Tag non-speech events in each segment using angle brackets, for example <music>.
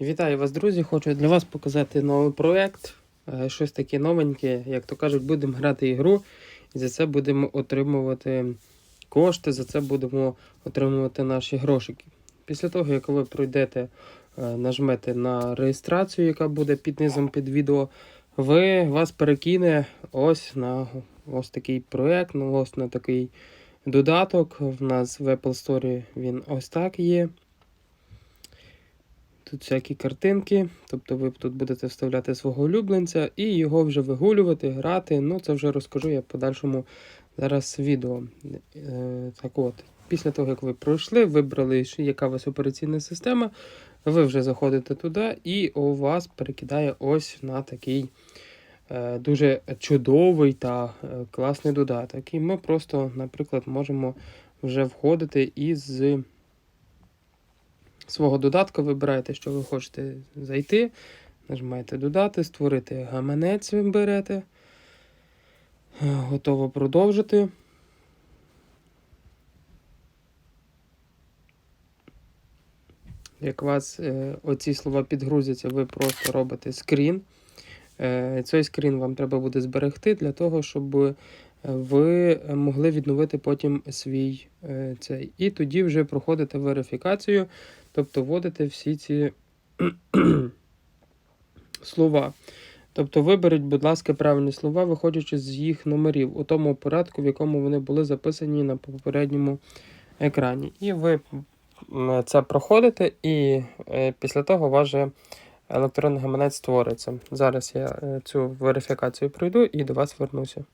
Вітаю вас, друзі! Хочу для вас показати новий проект. Е, Щось таке новеньке. Як то кажуть, будемо грати ігру і за це будемо отримувати кошти, за це будемо отримувати наші грошики. Після того, як ви пройдете, е, нажмете на реєстрацію, яка буде під низом під відео, ви вас перекине ось на ось такий проект, ну, ось на такий додаток. В нас в Apple Store він ось так є. Тут всякі картинки, тобто ви тут будете вставляти свого улюбленця і його вже вигулювати, грати. Ну, це вже розкажу я в подальшому зараз відео. Е, так от, після того, як ви пройшли, вибрали, яка у вас операційна система, ви вже заходите туди, і у вас перекидає ось на такий е, дуже чудовий та е, класний додаток. І ми просто, наприклад, можемо вже входити із свого додатка вибираєте, що ви хочете зайти. Нажимаєте додати, створити гаманець берете. Готово продовжити. Як у вас е, оці слова підгрузяться, ви просто робите скрін. Е, цей скрін вам треба буде зберегти для того, щоб ви могли відновити потім свій е, цей. І тоді вже проходите верифікацію, тобто вводите всі ці <clears throat> слова. Тобто виберіть, будь ласка, правильні слова, виходячи з їх номерів у тому порядку, в якому вони були записані на попередньому екрані. І ви це проходите, і е, після того же електронний гаманець створиться. Зараз я е, цю верифікацію пройду і до вас вернуся.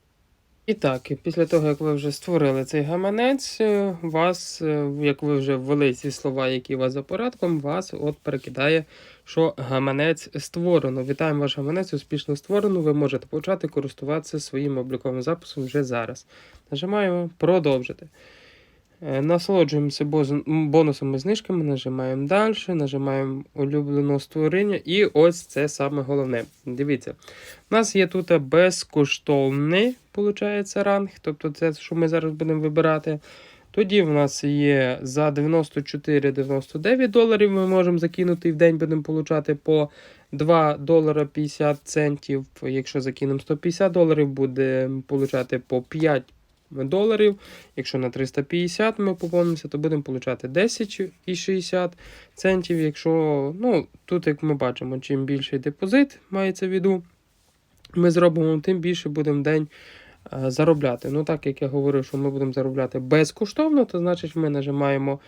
І так, і після того, як ви вже створили цей гаманець, е, вас, е, як ви вже ввели ці слова, які у вас за порядком, вас от перекидає, що гаманець створено. Вітаємо ваш гаманець, успішно створено. Ви можете почати користуватися своїм обліковим записом вже зараз. Нажимаємо продовжити. Е, Насолоджуємося бонусами знижками, нажимаємо далі, нажимаємо улюбленого створення. І ось це саме головне. Дивіться, у нас є тут безкоштовний, виходить, ранг, тобто це, що ми зараз будемо вибирати. Тоді в нас є за 94-99 доларів ми можемо закинути і в день будемо получати по 2 долара 50 центів. Якщо закинемо 150 доларів, буде получати по 5 доларів. Якщо на 350 ми поповнимося, то будемо получати 10,60 центів. Якщо, ну, тут, як ми бачимо, чим більший депозит мається в виду, ми зробимо, тим більше будемо в день е, заробляти. Ну, так як я говорив, що ми будемо заробляти безкоштовно, то значить ми нажимаємо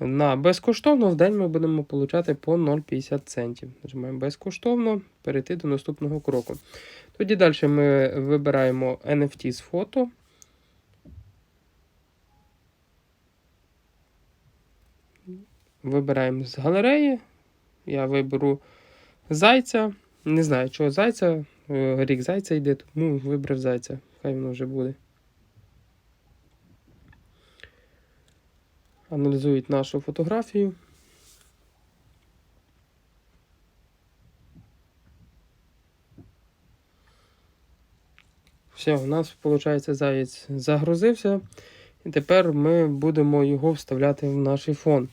на безкоштовно, в день ми будемо получати по 0,50 центів. Нажимаємо безкоштовно, перейти до наступного кроку. Тоді далі ми вибираємо NFT з фото. Вибираємо з галереї. Я виберу зайця. Не знаю, чого зайця. Е, Рік зайця йде, тому вибрав зайця. Хай воно вже буде. Аналізують нашу фотографію. Все, у нас, виходить, заєць загрузився. І тепер ми будемо його вставляти в наш фон.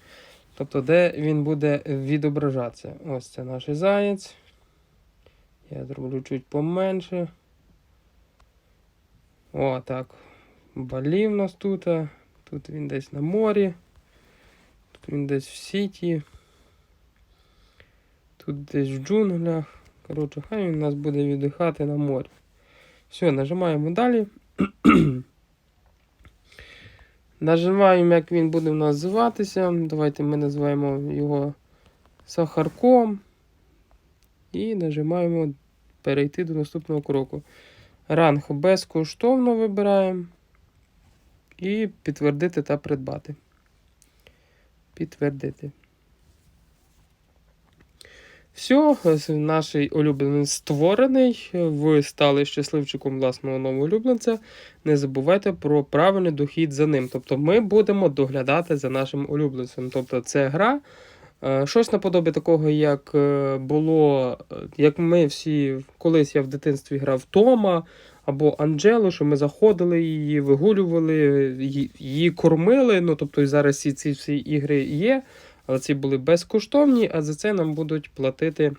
Тобто, де він буде відображатися. Ось це наш заєць. Я зроблю чуть поменше. О, так. Балі в нас тут. Тут він десь на морі. Тут він десь в сіті. Тут десь в джунглях. Коротше, хай він у нас буде віддихати на морі. Все, нажимаємо далі. <clears throat> Нажимаємо, як він буде називатися. Давайте ми називаємо його сахарком. І нажимаємо перейти до наступного кроку. Ранг безкоштовно вибираємо. І підтвердити та придбати. Підтвердити. Все, наш улюбленець створений. Ви стали щасливчиком власного нового улюбленця. Не забувайте про правильний дохід за ним. Тобто ми будемо доглядати за нашим улюбленцем. Тобто це гра. е, Щось наподобі такого, як е, було, е, як ми всі колись я в дитинстві грав Тома або Анджелу, що ми заходили її, вигулювали, її, кормили. Ну тобто і зараз ці, ці всі ігри є. Але ці були безкоштовні, а за це нам будуть платити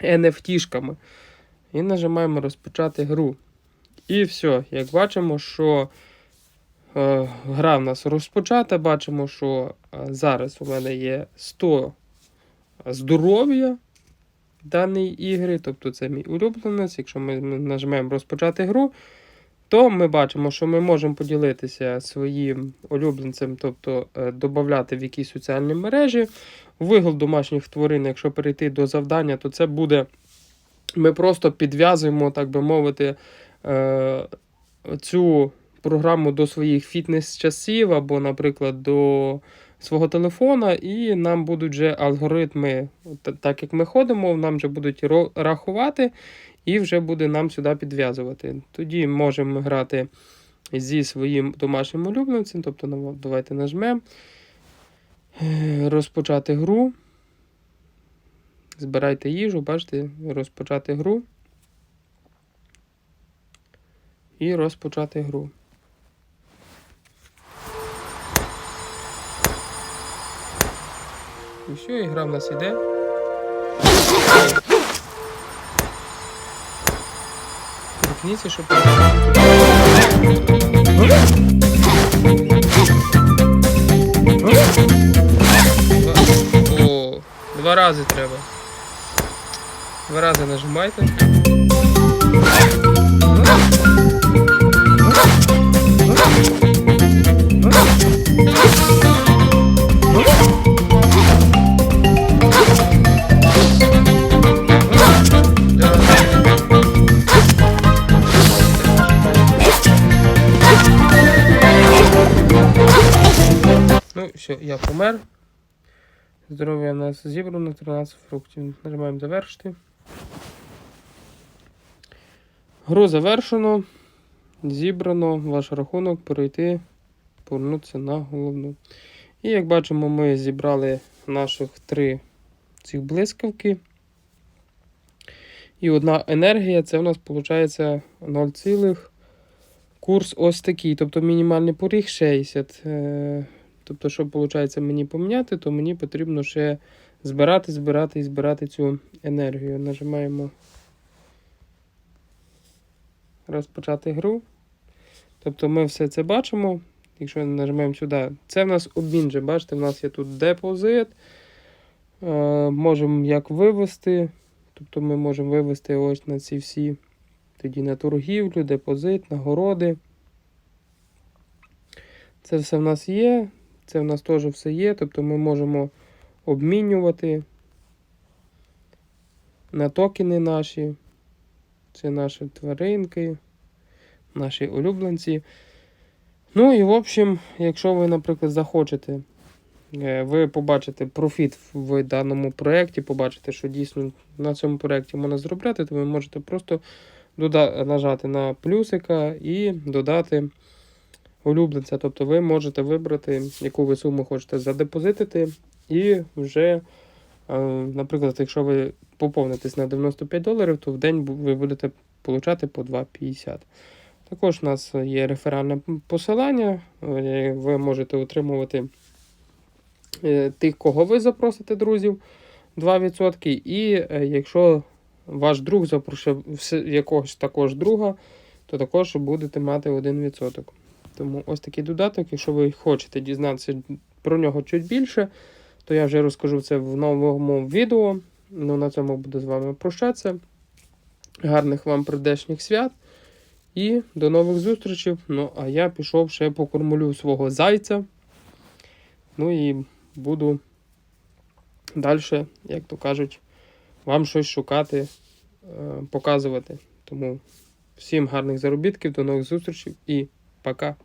NFT-шками. І нажимаємо розпочати гру. І все, як бачимо, що е, гра в нас розпочата. Бачимо, що е, зараз у мене є 100 здоров'я даної ігри, тобто це мій улюбленець. Якщо ми нажмемо розпочати гру, то ми бачимо, що ми можемо поділитися своїм улюбленцем, тобто е, додати в якісь соціальні мережі. Вигул домашніх тварин, якщо перейти до завдання, то це буде. Ми просто підв'язуємо, так би мовити, е, цю програму до своїх фітнес-часів або, наприклад, до свого телефона, і нам будуть вже алгоритми, так як ми ходимо, нам вже будуть рахувати, і вже буде нам сюди підв'язувати. Тоді можемо грати зі своїм домашнім улюбленцем, тобто давайте нажмемо. Е, Розпочати гру. Збирайте їжу, бачите, розпочати гру. І розпочати гру. І все, і гра в нас іде. Торкніться, щоб. О, два рази треба. Два рази нажимайте. Ну, я помер. Здоров'я у нас зібрано, 13 фруктів. Нажимаємо завершити. Гру завершено. Зібрано ваш рахунок перейти, повернутися на головну. І як бачимо, ми зібрали наших три цих блискавки. І одна енергія це у нас виходить 0, цілих. курс ось такий. Тобто мінімальний поріг 60. Тобто, що виходить мені поміняти, то мені потрібно ще збирати, збирати і збирати цю енергію. Нажимаємо розпочати гру. Тобто ми все це бачимо. Якщо нажмемо сюди, це в нас обмін же. Бачите, в нас є тут депозит. Е, можемо як вивести. Тобто ми можемо вивести ось на ці всі тоді на торгівлю, депозит, нагороди. Це все в нас є. Це в нас теж все є. Тобто ми можемо обмінювати на токени наші. Це наші тваринки, наші улюбленці. Ну і в общем, якщо ви, наприклад, захочете, е, ви побачите профіт в даному проєкті, побачите, що дійсно на цьому проєкті можна заробляти, то ви можете просто нажати на плюсика і додати улюбленця. Тобто ви можете вибрати, яку ви суму хочете задепозитити, і вже, е, наприклад, якщо ви поповнитесь на 95 доларів, то в день ви будете получати по 2,50. Також у нас є реферальне посилання. е, Ви можете отримувати е, тих, кого ви запросите, друзів, 2%. І якщо ваш друг запросив якогось також друга, то також будете мати 1%. Тому ось такий додаток. Якщо ви хочете дізнатися про нього чуть більше, то я вже розкажу це в новому відео. Ну, на цьому буду з вами прощатися. Гарних вам прийдешніх свят і до нових зустрічей. Ну, а я пішов ще покормлю свого зайця. Ну і буду далі, як то кажуть, вам щось шукати, е, показувати. Тому всім гарних заробітків, до нових зустрічей і пока.